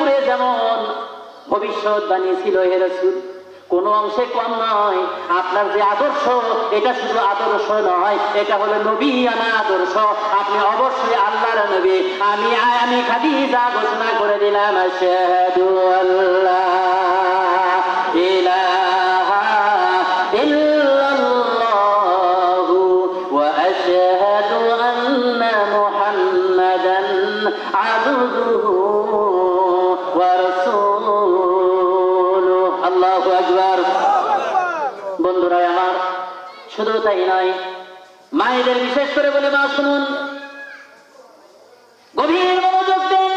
উপরে যেমন ভবিষ্যৎ বানিয়েছিল হে রসুল, কোন অংশে কম নয়। আপনার যে আদর্শ, এটা শুধু আদর্শ নয়, এটা হলো নবী আনা আদর্শ। আপনি অবশ্যই আল্লাহর নবী। আমি আমি খাদিজা ঘোষণা করে দিলাম আল্লাহ। আমার। শুধু তাই নয়, মায়েদের বিশেষ করে বলে মা, শুনুন। গভীর মনোযোগ দেন।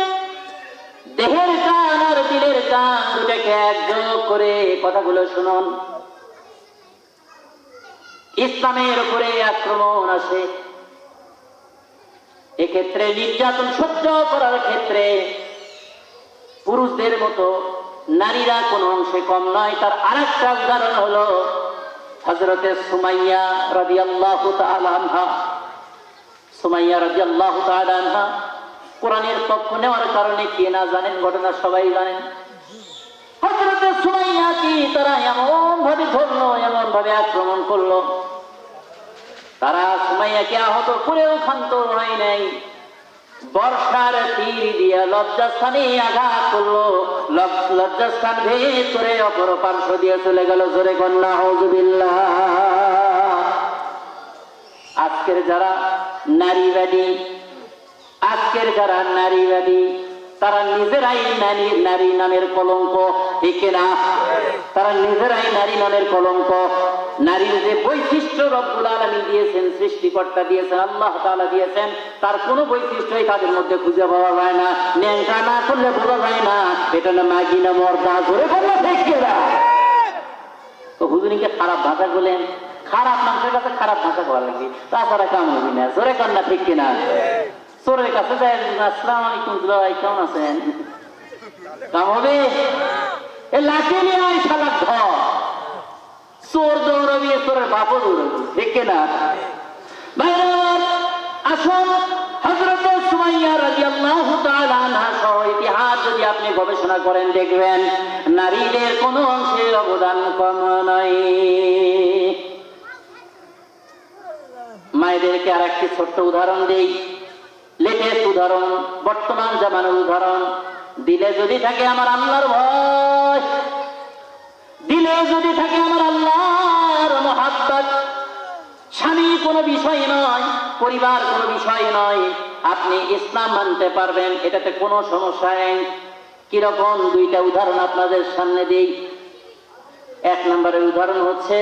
দেহের কান আর দিলের কান দুটাকে একযোগ করে কথাগুলো শুনুন। ইসলামের উপরে আক্রমণ আসে। এক্ষেত্রে নির্যাতন সহ্য করার ক্ষেত্রে পুরুষদের মতো নারীরা কোনো অংশে কম নয়। তার আরেকটা উদাহরণ হলো হজরতে সুমাইয়া রবি আল্লাহ আনহা, সুমাইয়া রবি আল্লাহ আনহা কোরআনের পক্ষ নেওয়ার কারণে কে না জানেন, ঘটনা সবাই জানেন। হজরতে সুমাইয়া কি তারা এমন ভাবে ধরলো এমন ভাবে আক্রমণ করল। তারা সুমাইয়াকে আহত করেও ক্ষান্ত হয় নাই। বর্ষার তীর দিয়ে লজ্জাস্থানে আঘাত করল। লজ্জাস্থান ভেদ করে অপর পার্শ্ব দিয়ে চলে গেল জোরে কন্যা, হজবিল্লাহ। আজকের যারা নারীবাদী, আজকের যারা নারীবাদী, তারা নিজেরাই নারী নারী নামের কলঙ্ক একে না? তারা নিজেরাই নারী নামের কলঙ্ক। নারীর যে বৈশিষ্ট্য রব্বুল আলমী দিয়েছেন, সৃষ্টিকর্তা দিয়েছেন, আল্লাহ তাআলা দিয়েছেন, তার কোনো বৈশিষ্ট্যই তাদের মধ্যে খুঁজে পাওয়া যায় না, ন্যাংটা না করলে বোঝা যায় না, এটা না মাগি না মর্দা ধরে বলল ঠিক কিনা? তো হুজুরিকে খারাপ ভাষা বলেন, খারাপ মানুষের কাছে খারাপ ভাষা বলা লাগবে তাছাড়া কাম হবি না, জোরে কান্না ঠিক কিনা। চোরের কাছে যায়, আসসালাম আলাইকুম দুলাভাই কেমন আছেন? কাম হবে? এ লাঠি নিয়ে আয় শালা ধর। চোর দৌড়বি চোরের বাপও কিনা? ভাইরা আসুন হযরত সুমাইয়া তাআলা আনহা সহ ইতিহাস যদি আপনি গবেষণা করেন, দেখবেন নারীদের কোনো অংশে অবদান কম নয় মায়েদেরকে আর একটি ছোট্ট উদাহরণ দেই। লেটেস্ট উদাহরণ, বর্তমান জামানোর উদাহরণ। দিলে যদি থাকে আমার আল্লাহর ভয় দিলে যদি থাকে আমার আল্লাহর মহাব্বত, স্বামী কোনো বিষয় নয়, পরিবার কোনো বিষয় নয়, আপনি ইসলাম মানতে পারবেন, এটাতে কোনো সমস্যা নেই। কীরকম? দুইটা উদাহরণ আপনাদের সামনে দিই। এক নম্বরের উদাহরণ হচ্ছে,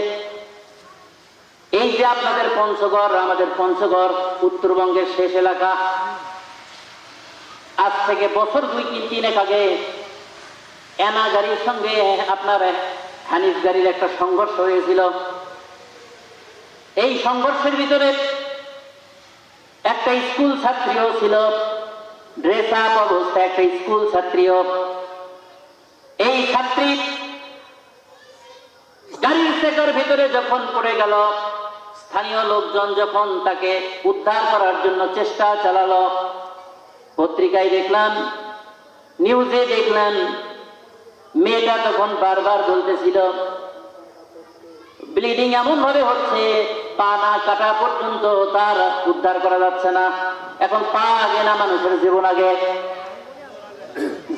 এই যে আপনাদের পঞ্চগড়, আমাদের পঞ্চগড়, উত্তরবঙ্গের শেষ এলাকা, আজ থেকে বছর দুই তিন তিনেক আগে এনা গাড়ির সঙ্গে আপনার হানিফ গাড়ির একটা সংঘর্ষ হয়েছিল। এই সংঘর্ষের ভিতরে একটা স্কুল ছাত্রীও ছিল। ড্রেস আপ অবস্থা, একটা স্কুল ছাত্রীও। এই ছাত্রী গাড়ির চেকার ভিতরে যখন পড়ে গেল, স্থানীয় লোকজন যখন তাকে উদ্ধার করার জন্য চেষ্টা চালালো, পত্রিকায় দেখলাম নিউজে দেখলেন মেয়েটা তখন বারবার বলতেছিল ব্লিডিং এমন ভাবে হচ্ছে, পা না কাটা পর্যন্ত তার উদ্ধার করা যাচ্ছে না। এখন পা আগে না মানুষের জীবন আগে।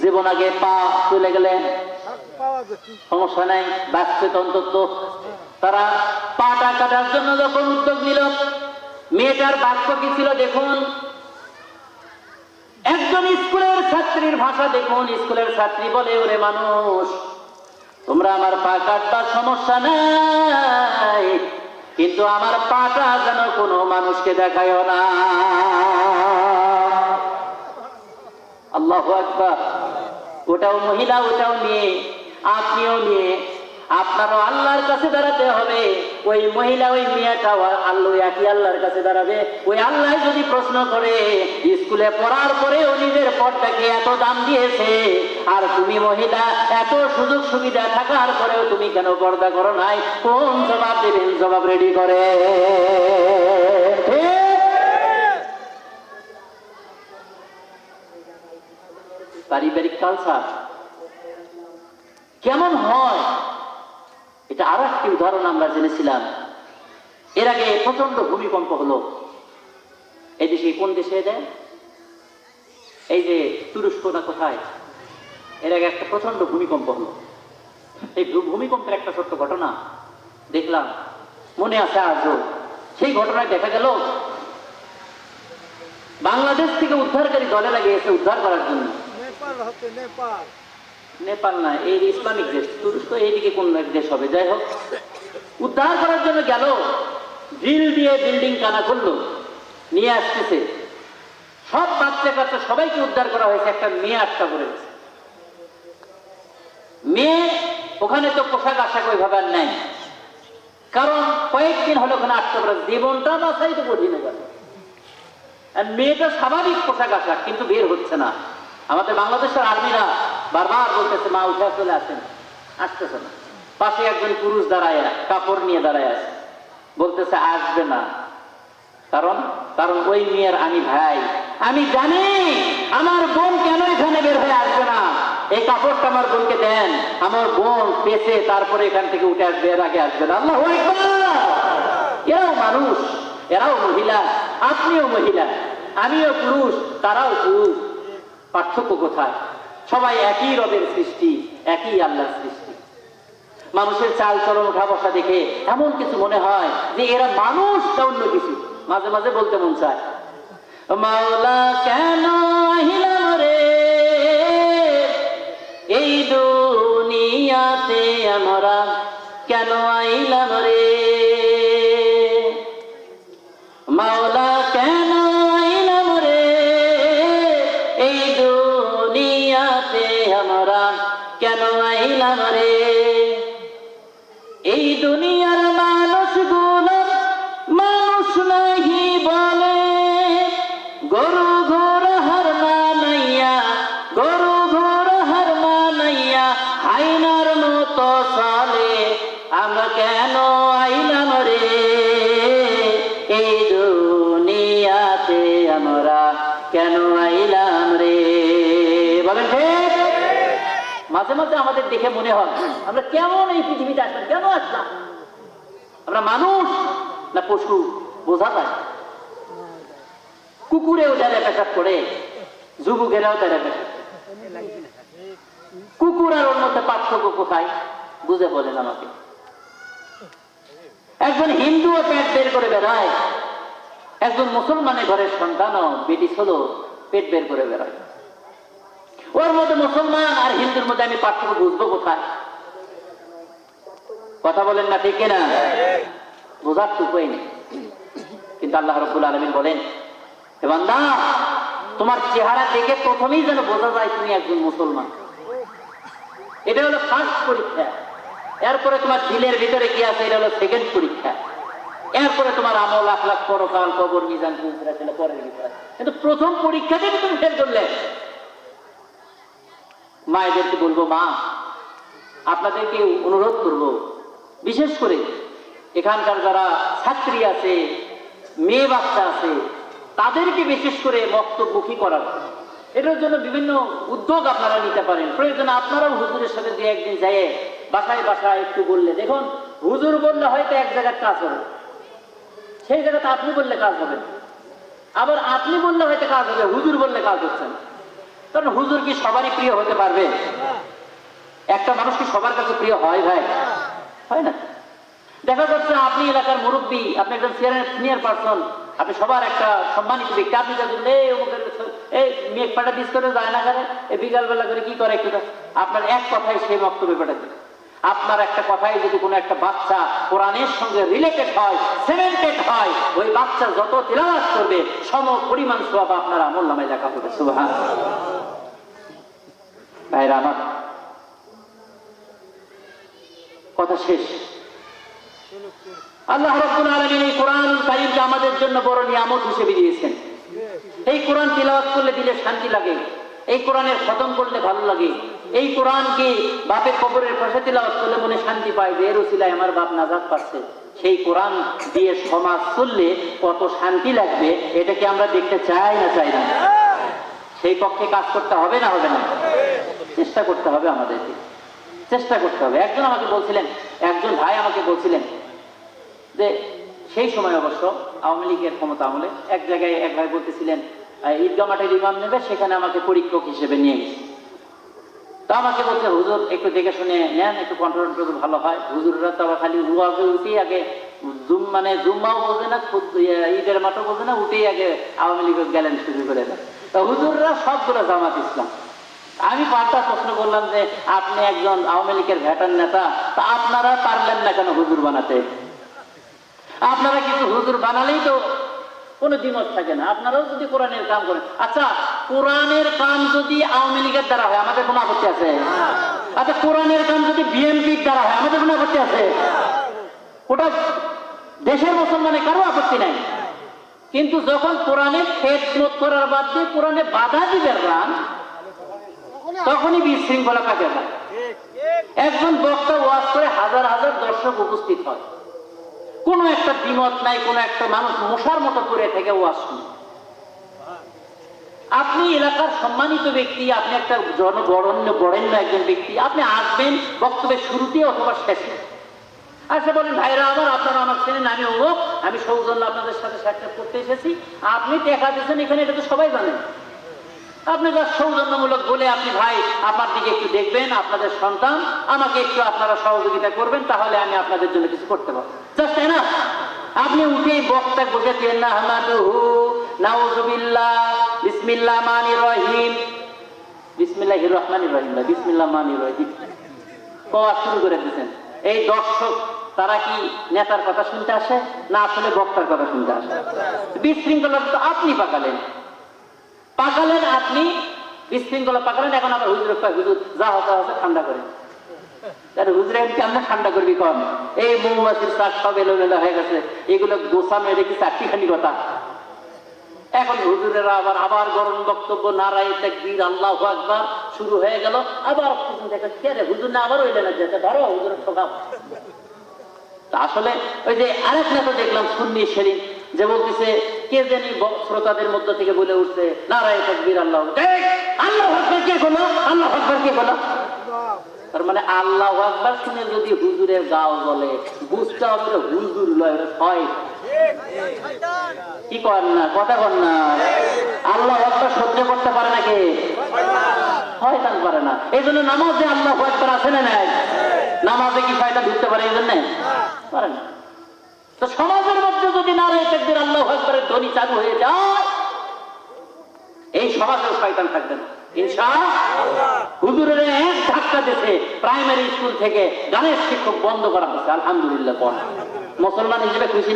জীবন আগে পা চলে গেলে সমস্যা নাই, বাঁচতে অন্তত। তারা পাটা কাটার জন্য যখন উদ্যোগ নিল, মেয়েটার বাক্য কি ছিল দেখুন। একজন স্কুলের ছাত্রীর ভাষা দেখুন, স্কুলের ছাত্রী বলে, ওরে মানুষ, তোমরা আমার পা কাটবার সমস্যা নাই, কিন্তু আমার পাটা যেন কোনো মানুষকে দেখায় না। আল্লাহ আকবার। ওটাও মহিলা, ওটাও নিয়ে আপনিও মেয়ে। আপনারও আল্লাহর কাছে দাঁড়াতে হবে। ওই মহিলা, ওই মেয়েটাও আল্লাহ একই আল্লাহর কাছে দাঁড়াবে। ওই আল্লাহ যদি প্রশ্ন করে, স্কুলে পড়ার পরেও নিজের পথটাকে এত দাম দিয়েছে? আর তুমি মহিলা, এত সুযোগ সুবিধা থাকার পরেও তুমি কেন পর্দা করো নাই? কোন জবাব দেবেন? জবাব রেডি করে। পারিবারিক কালচার কেমন হয়? এটা আরও একটি উদাহরণ আমরা জেনেছিলাম। এর আগে প্রচণ্ড ভূমিকম্প হলো। এই দেশে কোন দেশে দেয় এই যে তুরস্ক না কোথায়? এর আগে একটা প্রচণ্ড ভূমিকম্প হলো। এই ভূমিকম্পের একটা ছোট্ট ঘটনা দেখলাম। মনে আছে আজও। সেই ঘটনায় দেখা গেল, বাংলাদেশ থেকে উদ্ধারকারী দলে লাগিয়েছে উদ্ধার করার জন্য। নেপাল হচ্ছে নেপাল। নেপাল না, এই ইসলামিক দেশ, তুরস্ক, এইদিকে কোন এক দেশ হবে? যাই হোক, উদ্ধার করার জন্য গেল ড্রিল দিয়ে বিল্ডিং কানা করল নিয়ে আসতেছে। সব বাচ্চা কাচ্চা সবাইকে উদ্ধার করা হয়েছে, একটা মেয়ে আটকা গেছে মেয়ে, ওখানে তো পোশাক আশাক ওইভাবে আর নেই। কারণ কয়েকদিন হলো ওখানে আটকা পড়ে জীবনটা বাঁচাই তো কঠিন মেয়েটা স্বাভাবিক পোশাক আশাক, কিন্তু বের হচ্ছে না। আমাদের বাংলাদেশের আর্মিরা বারবার বলতেছে, মা, উঠে, চলে আসেন। আসতেছে না। পাশে একজন পুরুষ দাঁড়ায় কাপড় নিয়ে দাঁড়ায় আছে। বলতেছে, আসবে না। কারণ কারণ ওই মেয়ের আমি ভাই। আমি জানি, আমার বোন কেন এখানে বের হয়ে আসবে না? এই কাপড়টা আমার বোনকে দেন। আমার বোন পেছে, তারপরে এখান থেকে উঠে আসবে, এর আগে আসবে না। আল্লাহ এরাও মানুষ, এরাও মহিলা, আপনিও মহিলা, আমিও পুরুষ, তারাও পুরুষ। পার্থক্য কোথায়? সবাই একই রবের সৃষ্টি, একই আল্লাহর সৃষ্টি। মানুষের চাল চলন ওঠা বসা দেখে এমন কিছু মনে হয় যে এরা মানুষ না অন্য কিছু। মাঝে মাঝে বলতে মন চায়। মাওলা কেন আহিলাম রে এই দুনিয়াতে আমরা কেন আইলাম রে আমরা কেন আইলাম রে? বলেন ঠিক মাঝে মাঝে আমাদের দেখে মনে হয়, আমরা কেমন এই পৃথিবীতে আসলাম, কেন আসলাম? আমরা মানুষ না পশু? বোঝা যায়? কুকুরেও যারা পেশাব করে, যুবকেরাও তারা পেশাব কুকুর আর মধ্যে পার্থক্য কোথায়? বুঝে বলেন আমাকে। একজন হিন্দুও প্যাট বের করে বেড়ায় একজন মুসলমানের ঘরের সন্তানও বেটি হলো পেট বের করে বেড়ায়। ওর মধ্যে মুসলমান আর হিন্দুর মধ্যে আমি পার্থক্য বুঝব কোথায়? কথা বলেন না, ঠিক না বোঝার উপায় নেই। কিন্তু আল্লাহ রব্বুল আলমিন বলেন, "হে বান্দা, তোমার চেহারা দেখে প্রথমেই যেন বোঝা যায় তুমি একজন মুসলমান। এটা হলো ফার্স্ট পরীক্ষা। এরপরে তোমার দিলের ভিতরে কি আছে? এটা হলো সেকেন্ড পরীক্ষা। এরপরে তোমার আমল, আখলাখ, পরকাল, কবর, মিজান ছিল, পরের কিন্তু প্রথম পরীক্ষাটাকে তুমি ফেল করলে মায়েদেরকে বলব, মা, আপনাদেরকে অনুরোধ করব, বিশেষ করে এখানকার যারা ছাত্রী আছে, মেয়ে বাচ্চা আছে, তাদেরকে বিশেষ করে বক্তব্যমুখী করার? এটার জন্য বিভিন্ন উদ্যোগ আপনারা নিতে পারেন। প্রয়োজনে আপনারাও হুজুরের সাথে দু একদিন যায় বাসায় বাসায় একটু বললে। দেখুন, হুজুর বললে হয়তো এক জায়গার কাজ হবে। সেই জায়গাতে আপনি বললে কাজ হবে। আবার আপনি বললে হয়তো কাজ হবে, হুজুর বললে কাজ হচ্ছে কারণ হুজুর কি সবারই প্রিয় হতে পারবে? একটা মানুষ কি সবার কাছে প্রিয় হয় ভাই? হয় না। দেখা যাচ্ছে আপনি এলাকার মুরব্বী, আপনি একজন সিনিয়র পার্সন আপনি সবার একটা সম্মানিত ব্যক্তি। আপনি যখন এই অমুকের এই মেঘ পাটা দিস করে যায় না করে এই বিকালবেলা করে কি করে একটু আপনার এক কথায় সেই বক্তব্য পাঠাতে আপনার একটা কথাই যদি কোনো একটা বাচ্চা কোরআনের সঙ্গে রিলেটেড হয় সিমেন্টেড হয়, ওই বাচ্চা যত তিলাবাস করবে, সম পরিমাণ সব আপনার আমল নামে লেখা হবে। সুবহান ভাইরা আমার, কথা শেষ। আল্লাহ রাব্বুল আলামিন এই কোরআন কারীমকে আমাদের জন্য বড় নিয়ামত হিসেবে দিয়েছেন। এই কোরআন তিলাওয়াত করলে দিলে শান্তি লাগে। এই কোরআনের খতম করলে ভালো লাগে। এই কোরআনকে বাপের কবরের পাশে তিলাওয়াত করলে মনে শান্তি পায় যে এর উসিলায় আমার বাপ নাজাত পাচ্ছে সেই কোরআন দিয়ে সমাজ চললে কত শান্তি লাগবে এটা কি আমরা দেখতে চাই না চাই না? সেই পক্ষে কাজ করতে হবে না হবে না? চেষ্টা করতে হবে আমাদেরকে। চেষ্টা করতে হবে। একজন আমাকে বলছিলেন একজন ভাই আমাকে বলছিলেন যে সেই সময় অবশ্য আওয়ামী লীগের ক্ষমতা আমলে এক জায়গায় এক ভাই বলতেছিলেন আহ, ঈদগাহ মাঠের ইমাম নেবে সেখানে আমাকে পরীক্ষক হিসেবে নিয়ে গেছে। তা আমাকে বলছে হুজুর একটু দেখে শুনে নেন একটু কন্ট্রোল করলে ভালো হয়। হুজুররা তো আবার খালি উয়াজে উঠেই আগে জুম মানে জুম্মাও বোঝে না ইয়ে, ঈদের মাঠও বোঝে না উঠেই আগে আওয়ামী লীগের গ্যালেন শুরু করে দেয়। তা হুজুররা সবগুলো জামাত ইসলাম। আমি পাল্টা প্রশ্ন করলাম যে আপনি একজন আওয়ামী লীগের ভ্যাটার নেতা তা আপনারা পারলেন না কেন হুজুর বানাতে? আপনারা কিন্তু হুজুর বানালেই তো কোনো দ্বিমত থাকে না। আপনারাও যদি কোরআনের কাম করেন। আচ্ছা কোরআনের কাম যদি আওয়ামী লীগের দ্বারা হয়, আমাদের কোনো আপত্তি আছে? আচ্ছা কোরআনের কাম যদি বিএনপির দ্বারা হয়, আমাদের কোনো আপত্তি আছে? ওটা দেশের মুসলমানের কারও আপত্তি নাই। কিন্তু যখন কোরআনে খেদমত করার বাদ দিয়ে কোরআনে বাধা দিবেন রান তখনই বিশৃঙ্খলা কাজে যায় একজন বক্তা ওয়াজ করে হাজার হাজার দর্শক উপস্থিত হয়। কোনো একটা বিমত নাই, কোনো একটা মানুষ মশার মতো করে থেকে ওয়াজ শুনে আপনি এলাকার সম্মানিত ব্যক্তি, আপনি একটা জনবরণ্য বরেণ্য একজন ব্যক্তি, আপনি আসবেন বক্তব্যের শুরুতে অথবা শেষে। আচ্ছা বলেন, ভাইরা আমার আপনারা আমার চেনেন আমি অমুক আমি সৌজন্য আপনাদের সাথে সাক্ষাৎ করতে এসেছি। আপনি দেখা দিয়েছেন এখানে, এটা তো সবাই জানেন। আপনি যা সৌজন্যমূলক বলে আপনি ভাই আমার দিকে একটু দেখবেন, আপনাদের সন্তান, আমাকে একটু আপনারা সহযোগিতা করবেন, তাহলে আমি আপনাদের জন্য কিছু করতে পারব। না আপনি উঠেই বক্তা বসেছেন না হামাদুহু নাউজুবিল্লাহ, বিসমিল্লাহ মানির রহিম। বিসমিল্লাহির রহমানির রহিম বিসমিল্লাহ মানির রহিম। কওয়া শুরু করে দিয়েছেন। এই দর্শক, তারা কি নেতার কথা শুনতে আসে, না আসলে বক্তার কথা শুনতে আসে? বিশৃঙ্খলা তো আপনি পাকালেন। পাকালেন আপনি? বিশৃঙ্খলা পাকালেন এখন আবার হুজুর কয়, হুজুর, যা হতে হবে ঠান্ডা করে। ঠান্ডা করবি কম এই মৌমাছির সব হয়ে গেছে, এগুলো কথা? এখন হুজুরেরা আবার আবার গরম বক্তব্য নারাই তাকবীর, আল্লাহ শুরু হয়ে গেল, আবার রে, হুজুর না আবার হইলে না যেতে ধরো, হুজুরের আসলে ওই যে আরেক নেতা দেখলাম, সুন্নি সেরিন যে বলতেছে কে জানি শ্রোতাদের মধ্য থেকে বলে উঠছে, নারায় তাকবীর আল্লাহ। আল্লাহ কে বলো? আল্লাহ কে বলো? তার মানে আল্লাহ শুনে যদি হুজুরের গাও বলে, বুঝতে হবে হুজুর লয় হয় কি করেন না, কথা কর না। আল্লাহ সহ্য করতে পারে না কে? শয়তান পারে না। এই জন্য নামাজে আল্লাহ আকবার আছে না নাই? নামাজে কি শয়তান ঢুকতে পারে এই জন্য পারে না। তো সমাজের মধ্যে যদি তাকবীর আল্লাহ আকবরের ধ্বনি চালু হয়ে যায়, এই সমাজেও শয়তান থাকবে না।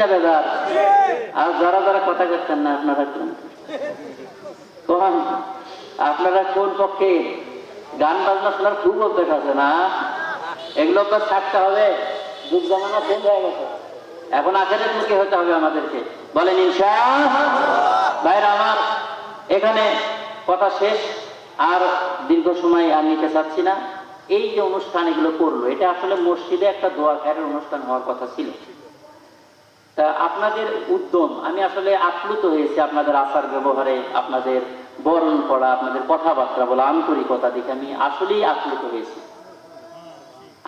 না আর যারা যারা কথা করছেন না, আপনারা কোন আপনারা কোন পক্ষে গান বাজনা শোনার খুব অভ্যাস আছে না? এগুলো তো থাকতে হবে। যুগ জামানা চেঞ্জ হয়ে গেছে। এখন আখেরের মুখে হতে হবে আমাদেরকে। বলেন ইনশা ভাইরা আমার, এখানে কথা শেষ, আর দীর্ঘ সময় আর নিতে চাচ্ছি না। এই যে অনুষ্ঠান এগুলো করল, এটা আসলে মসজিদে একটা দোয়া খায়ের অনুষ্ঠান হওয়ার কথা ছিল। তা আপনাদের উদ্যম, আমি আসলে আপ্লুত হয়েছি আপনাদের আচার ব্যবহারে, আপনাদের বরণ করা আপনাদের কথাবার্তা বলা, আন্তরিকতা দেখে আমি আসলেই আপ্লুত হয়েছি।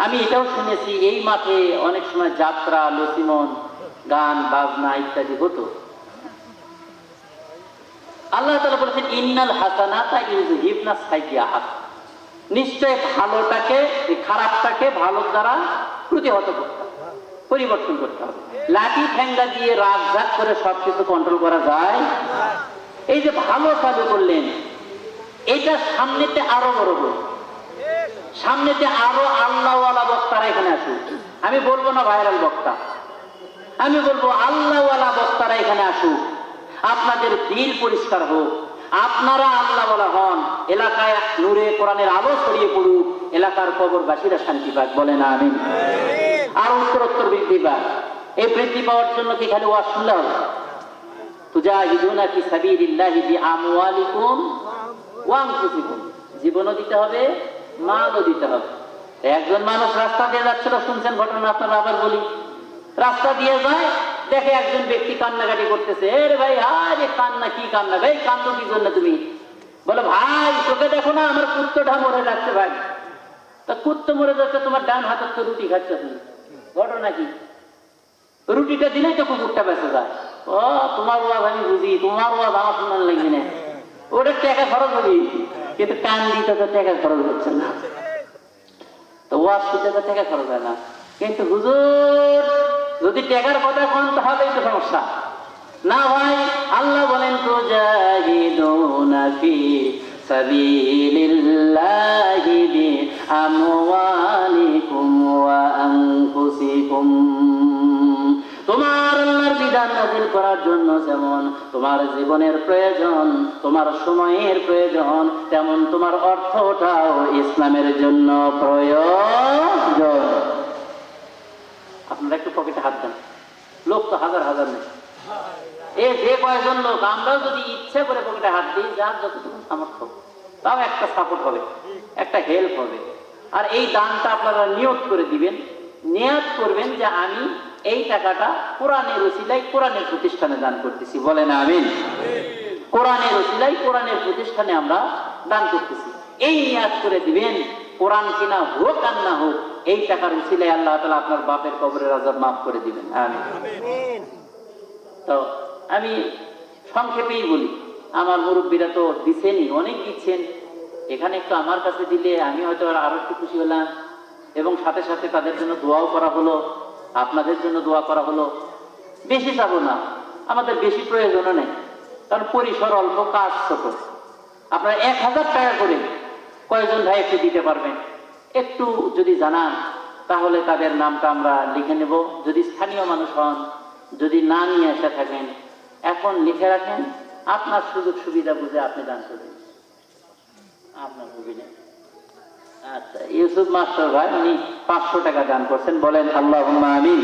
আমি এটাও শুনেছি, এই মাঠে অনেক সময় যাত্রা, লসিমন, গান, বাজনা ইত্যাদি হতো। আল্লাহ তালা বলেছেন, ইন্নাল হাসানাতা ইউজহিবনা সাইয়াহাত নিশ্চয় ভালোটাকে খারাপটাকে ভালো দ্বারা প্রতিহত করতে পরিবর্তন করতে হবে। লাঠি ঠ্যাঙ্গা দিয়ে রাগ ঝাক করে সবকিছু কন্ট্রোল করা যায়। এই যে ভালো চালু করলেন এটা সামনেতে আরও বড় বড়। সামনেতে আরও আল্লাহওয়ালা বক্তারা এখানে আসুক আমি বলব না ভাইরাল বক্তা। আমি বলব আল্লাহওয়ালা বক্তারা এখানে আসুক। আপনাদের দিল পরিষ্কার হোক। আপনারা আল্লাহওয়ালা হন। এলাকায় নূরে কোরআনের আলো ছড়িয়ে পড়ুক। এলাকার কবরবাসীরা শান্তি পাক বলে না আমি আর উত্তরোত্তর বৃদ্ধি পাক। এই বৃদ্ধি পাওয়ার জন্য কি খালি ওয়াজ শুনলে হবে? তুজাহিদুনা ফি সাবিলিল্লাহি বিআমওয়ালিকুম ওয়া আনফুসিকুম। জীবনও দিতে হবে মালও দিতে হবে। একজন মানুষ রাস্তা দিয়ে যাচ্ছিল, শুনছেন ঘটনা, আপনারা আবার বলি। রাস্তা দিয়ে যায়, দেখে একজন ব্যক্তি কান্নাকাটি করতেছে, এর ভাই আরে কান্না, কি কান্না? ভাই কান্দো কি জন্য তুমি? বলে, ভাই তোকে দেখো না, আমার কুত্তটা মরে যাচ্ছে ভাই। তা কুত্ত মরে যাচ্ছে, তোমার ডান হাতের তো রুটি খাচ্ছে তুমি ঘটনা কি? রুটিটা দিলেই তো কুকুরটা বেঁচে যায়। ও, তোমার ওয়াজ আমি বুঝি, তোমার ওয়াজ আমার শোনার লাগবে না ওটা টাকা খরচ হবে কিন্তু কান দিতে তো টাকা খরচ হচ্ছে না। তো ওয়াজ শুনতে তো টাকা খরচ হয় না। কিন্তু হুজুর, যদি টাকার কথা কোন তাহলে তো সমস্যা। না ভাই, আল্লাহ বলেন তো জাহিদুনা ফি সাবিলিল্লাহি বি আমওয়ালিকুম করার জন্য যেমন তোমার জীবনের প্রয়োজন, তোমার সময়ের প্রয়োজন, তেমন তোমার অর্থটাও ইসলামের জন্য প্রয়োজন। আপনারা একটু পকেটে হাত দেন। লোক তো হাজার হাজার নেই। এ যে কয়েকজন লোক, আমরাও যদি ইচ্ছে করে পকেটে হাত দিই, যার যতটুকু সামর্থ্য, তাও একটা সাপোর্ট হবে, একটা হেল্প হবে। আর এই দানটা আপনারা নিয়োগ করে দিবেন, নিয়াত করবেন যে আমি এই টাকাটা কোরআনের ওসিলাই কোরআনের প্রতিষ্ঠানে দান করতেছি। বলেন আমিন। কোরআনের ওসিলাই কোরআনের প্রতিষ্ঠানে আমরা দান করতেছি। এই নিয়াত করে দিবেন কোরআন কিনা হোক আর না হোক এই টাকার উসিলাই আল্লাহ তালা আপনার বাপের কবরের আজাব মাফ করে দিবেন। আমিন। তো আমি সংক্ষেপেই বলি আমার মুরব্বীরা তো দিচ্ছেনই অনেক দিচ্ছেন। এখানে একটু আমার কাছে দিলে আমি হয়তো আরও একটু খুশি হলাম। এবং সাথে সাথে তাদের জন্য দোয়াও করা হলো। আপনাদের জন্য দোয়া করা হলো। বেশি চাবো না। আমাদের বেশি প্রয়োজনও নেই। কারণ পরিসর অল্প, কাজ ছোট। আপনারা এক হাজার টাকা করে কয়জন ভাই একটু দিতে পারবেন? একটু যদি জানান, তাহলে তাদের নামটা আমরা লিখে নেব। যদি স্থানীয় মানুষ হন, যদি না নিয়ে এসে থাকেন, এখন লিখে রাখেন। আপনার সুযোগ সুবিধা বুঝে আপনি দান করবেন। আপনার সুবিধা আচ্ছা ইউসুফ মাস্টার ভাই, উনি পাঁচশো টাকা দান করছেন, বলেন আল্লাহ আমিন।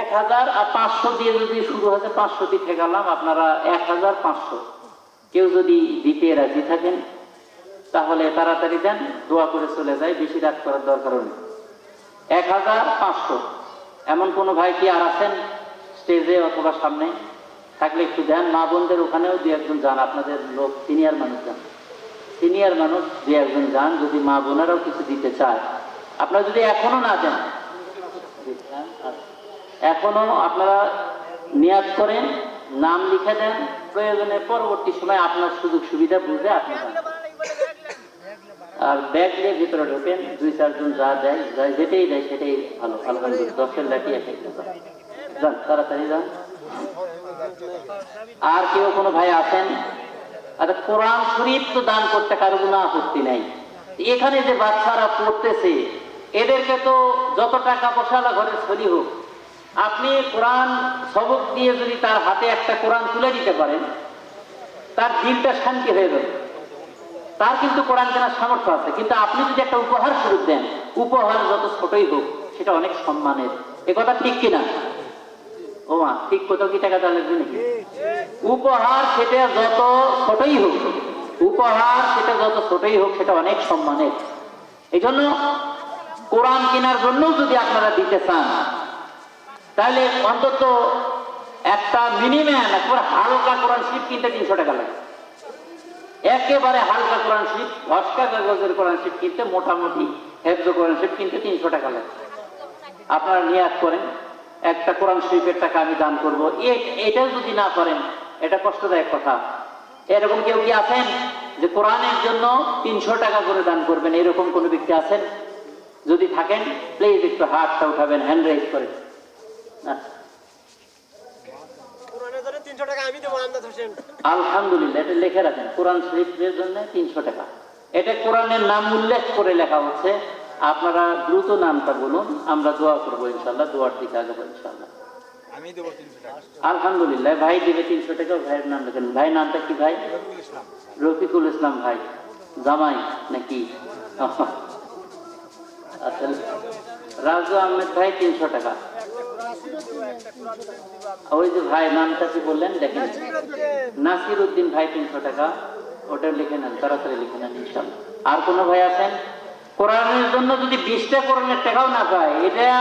এক হাজার আর পাঁচশো দিয়ে যদি শুরু হয়েছে পাঁচশো দিয়ে আপনারা এক হাজার পাঁচশো। কেউ যদি দিতে রাজি থাকেন, তাহলে তাড়াতাড়ি দেন, দোয়া করে চলে যায়, বেশি রাত করার দরকারও নেই। এক হাজার পাঁচশো। এমন কোনো ভাই কি আর আছেন স্টেজে অথবা সামনে? থাকলে একটু দেন, মা বোনদের ওখানেও দু একজন যান, আপনাদের লোক, সিনিয়র মানুষ যান সিনিয়র মানুষ দু একজন যান, যদি মা বোনেরাও কিছু দিতে চায়। আপনারা যদি এখনও না দেন এখনও আপনারা নিয়াদ করেন, নাম লিখে দেন, প্রয়োজনে পরবর্তী সময় আপনার সুযোগ সুবিধা বুঝে আপনি আর ব্যাগ নিয়ে ভিতরে ঢোকেন, দুই চারজন যা দেয় যা যেটাই দেয় সেটাই ভালো আলহামদুলিল্লাহ দশের লাঠি এক একটা যান। যান, তাড়াতাড়ি যান। আর কেউ কোনো ভাই আছেন? আচ্ছা কোরআন শরীফ তো দান করতে কারও কোনো আপত্তি নাই। এখানে যে বাচ্চারা পড়তেছে, এদেরকে তো যত টাকা পয়সা ঘরের ছলি হোক, আপনি কোরআন সবক দিয়ে যদি তার হাতে একটা কোরআন তুলে দিতে পারেন, তার দিনটা শান্তি হয়ে যাবে। তার কিন্তু কোরআন কেনার সামর্থ্য আছে। কিন্তু আপনি যদি একটা উপহার স্বরূপ দেন, উপহার যত ছোটই হোক, সেটা অনেক সম্মানের। এ কথা ঠিক কিনা? ও মা, ঠিক কোথাও কি টাকা নাকি? উপহার সেটা যত ছোটই হোক, উপহার সেটা যত ছোটই হোক, সেটা অনেক সম্মানের। এই জন্য কোরআন কেনার জন্য যদি আপনারা দিতে চান, তাহলে অন্তত একটা মিনিমাম একবার হালকা কোরআন শরীফ কিনতে তিনশো টাকা লাগে। একেবারে হালকা কোরআন শরীফ, ভস্কা কাগজের কোরআন শরীফ কিনতে মোটামুটি হেফজ কোরআন শরীফ কিনতে তিনশো টাকা লাগে। আপনারা নিয়াত করেন। একটা কোরআন শরীফের টাকা আমি দান করব। এ- এটাও যদি না করেন এটা কষ্টদায়ক কথা। এরকম কেউ কি আছেন যে কোরআনের জন্য তিনশো টাকা করে দান করবেন? এরকম কোনো ব্যক্তি আছেন? যদি থাকেন প্লিজ একটু হাতটা উঠাবেন হ্যান্ড আমি দেবো আলহামদুলিল্লাহ এটা লিখে রাখেন। কোরআন শরীফের জন্য তিনশো টাকা। এটা কোরআনের নাম উল্লেখ করে লেখা হচ্ছে আপনারা দ্রুত নামটা বলুন আমরা দোয়া করব ইনশাল্লাহ দোয়ার দিকে আগাবো ইনশাল্লাহ আলহামদুলিল্লাহ ভাই দেবে তিনশো টাকা ভাইয়ের নাম লেখেন। ভাই নামটা কি ভাই? রফিকুল ইসলাম। ভাই। জামাই নাকি? আচ্ছা রাজু আহমেদ ভাই তিনশো টাকা। ওই যে ভাই নামটা কি বললেন দেখেন। নাসির উদ্দিন ভাই তিনশো টাকা। ওটা লিখে নেন তাড়াতাড়ি লিখে নেন ইনশাল্লাহ আর কোনো ভাই আছেন? কোরআনের জন্য যদি বিশটা কোরআনের টাকাও না পায় এটা